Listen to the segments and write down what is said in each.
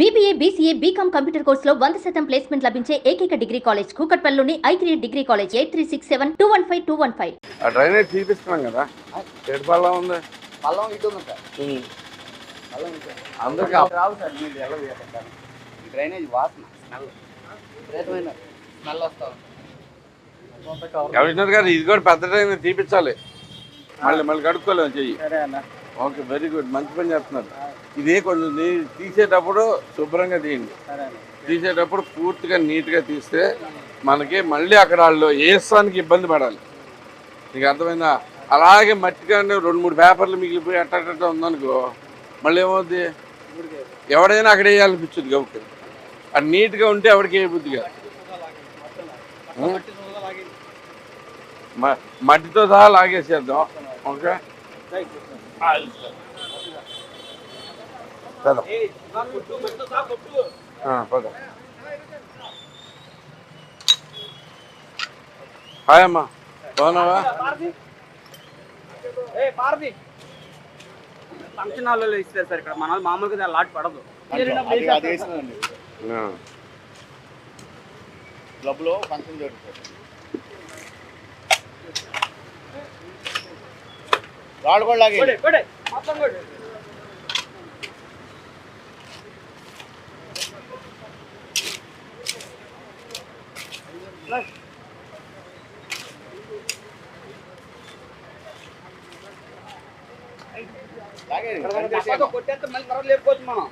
BBA BCA BCom computer కోర్సులో వంద శాతం ప్లేస్మెంట్ లభించే ఏకైక degree college కూకట్పల్లిలోని I three degree college eight three six seven two one five two one five ఆ drainage చూపిస్తున్నాం కదా. చెడు పళ్ళ ఉంది. పల్లం ఇటు ఉంది సార్. పల్లం ఇటు అందరికీ అందరికీ రావు సార్ మీరు ఈ డ్రైనేజ్ వాసన స్మెల్. విపరీతమైన స్మెల్ వస్తా ఉంది. కమిషనర్ గారు ఇది కూడా పెద్ద డ్రైనేజ్ తీపించాలి మళ్ళీ మళ్ళీ కడుక్కోలేము చెయ్యి. సరే అన్న. ఓకే వెరీ గుడ్ మంచి పని చేస్తున్నారు. ఇదే కొంచెం తీసేటప్పుడు శుభ్రంగా తీయండి. తీసేటప్పుడు పూర్తిగా నీట్గా తీస్తే మనకి మళ్ళీ అక్కడ వాళ్ళు వేసానికి ఇబ్బంది పడాలి. నీకు అర్థమైందా? అలాగే మట్టిగానే రెండు మూడు పేపర్లు మిగిలిపోయి అట్ట ఉందనుకో మళ్ళీ ఏమవుద్ది? ఎవడైనా అక్కడ వేయాలనిపించుద్ది గౌకి అది నీట్గా ఉంటే ఎవరికి బుద్ధి కాదు. మట్టితో సహా లాగేసేద్దాం. ఓకే? పద. హాయ్ అమ్మా బాగున్నావా? ఫంక్షన్ హాల్లో ఇస్తారు సార్ ఇక్కడ. మన మామూలుగా లాట్ పడదు. క్లబ్లో ఫంక్షన్ జరుగుతుంది. రాళ్ళు కూడా లాగే మొత్తం కొడే. కొట్టేస్తే మళ్ళీ తర్వాత లేకపోతుంది మనం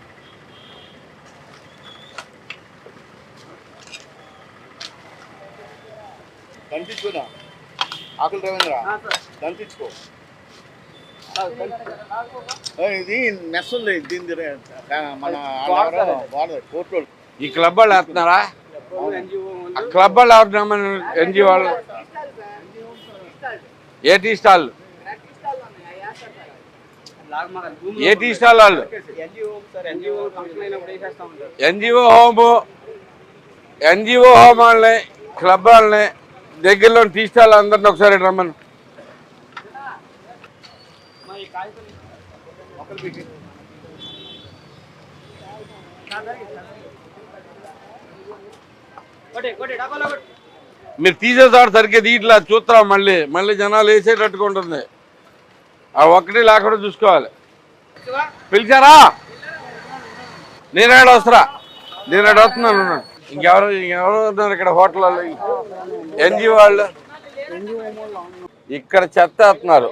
ఆకులు రవీంద్ర. ఏయ్, ఇది మెస్ ఉంది దీని మన కోర్టు ఈ క్లబ్ వాళ్ళు వేస్తున్నారా క్లబ్ వాళ్ళు ఎవరు ఎన్జీ వాళ్ళు? ఏ టీ స్టాల్? ఏ టీ స్టాల్ వాళ్ళు? ఎన్జిఓ హోము ఎన్జిఓ హోమ్ వాళ్ళని క్లబ్ వాళ్ళని దగ్గరలో టీ స్టాల్ అందరిని ఒకసారి రమ్మను. మీరు తీసేసాడు సరిగ్గా తీయట్లా చూస్తాం మళ్ళీ. మళ్ళీ జనాలు వేసేటట్టుగా ఉంటుంది. ఆ ఒక్కటి లేకుండా చూసుకోవాలి. పిలిచారా? నేనేడు వస్తారా నేనేడు వస్తున్నాను. ఇంకెవరు ఇంకెవరు ఉన్నారు ఇక్కడ హోటల్ వాళ్ళు ఎన్జిఓ వాళ్ళు. ఇక్కడ చెత్త వేస్తున్నారు.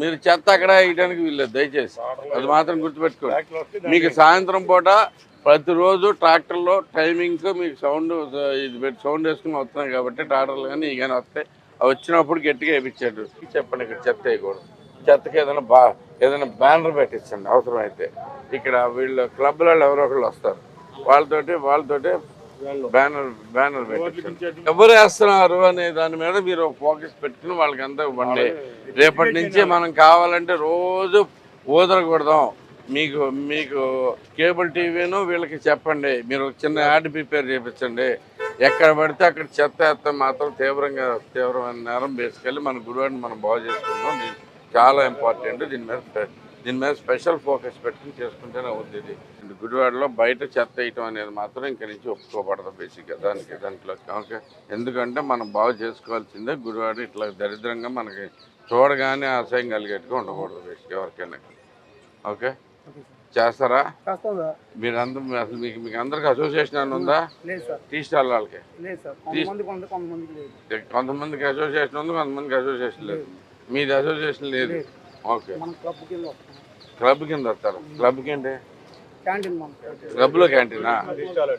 మీరు చెత్త అక్కడ వేయడానికి వీల్లేదు దయచేసి. అది మాత్రం గుర్తుపెట్టుకోండి. మీకు సాయంత్రం పూట ప్రతిరోజు ట్రాక్టర్లో టైమింగ్స్ మీకు సౌండ్ ఇది పెట్టి సౌండ్ వేసుకుని వస్తున్నాయి కాబట్టి ట్రాక్టర్లు కానీ ఇవి కానీ వస్తాయి అవి వచ్చినప్పుడు గట్టిగా వేయించాడు చెప్పండి ఇక్కడ చెత్త వేయకూడదు. చెత్తకి ఏదైనా బా ఏదైనా బ్యానర్ పెట్టించండి అవసరమైతే. ఇక్కడ వీళ్ళు క్లబ్ వాళ్ళు ఎవరో ఒకళ్ళు వస్తారు. వాళ్ళతోటి వాళ్ళతోటి బ్యానర్ బ్యానర్ పెట్టించండి. ఎవరు వేస్తున్నారు అనే దాని మీద మీరు ఫోకస్ పెట్టుకుని వాళ్ళకి అంతా ఇవ్వండి రేపటి నుంచి మనం కావాలంటే రోజు ఊదరకూడదాం మీకు మీకు కేబుల్ టీవీను వీళ్ళకి చెప్పండి. మీరు చిన్న యాడ్ ప్రిపేర్ చేయించండి ఎక్కడ పడితే అక్కడ చెత్త ఎత్త మాత్రం తీవ్రంగా తీవ్రమైన నేరం వేసుకెళ్ళి మన గుడివాడిని మనం బాగు చేసుకుందాం. ఇది చాలా ఇంపార్టెంట్. దీని మీద దీని మీద స్పెషల్ ఫోకస్ పెట్టుకుని చేసుకుంటేనే అవుతుంది ఇది. గుడివాడలో బయట చెత్త వేయటం అనేది మాత్రం ఇంక నుంచి ఒప్పుకోబడదు బేసిక్గా దానికి దాంట్లో ఓకే ఎందుకంటే మనం బాగు చేసుకోవాల్సిందే గుడివాడ ఇట్లా దరిద్రంగా మనకి చూడగానే ఆశయం కలిగేట్టుగా ఉండకూడదు బేసిక్ ఎవరికైనా. ఓకే? చేస్తారా? మీరందరూ అసలు మీకు మీకు అందరికి అసోసియేషన్ అని ఉందా టీ స్టాల్ వాళ్ళకి? కొంతమందికి అసోసియేషన్ ఉంది కొంతమందికి అసోసియేషన్ లేదు. మీది అసోసియేషన్ లేదు. ఓకే. మన క్లబ్ కింద వస్తాం. క్లబ్ కింద వస్తారు. క్లబ్కి ఏంటి? క్లబ్లో క్యాంటీనా?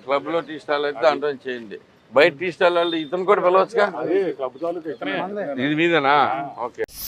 క్లబ్లో టీ స్టాల్ అయితే దాంట్లో చేయండి. బయట టీ స్టాల్ వాళ్ళు ఇతను కూడా పిలవచ్చుగా? ఇది మీదేనా? ఓకే.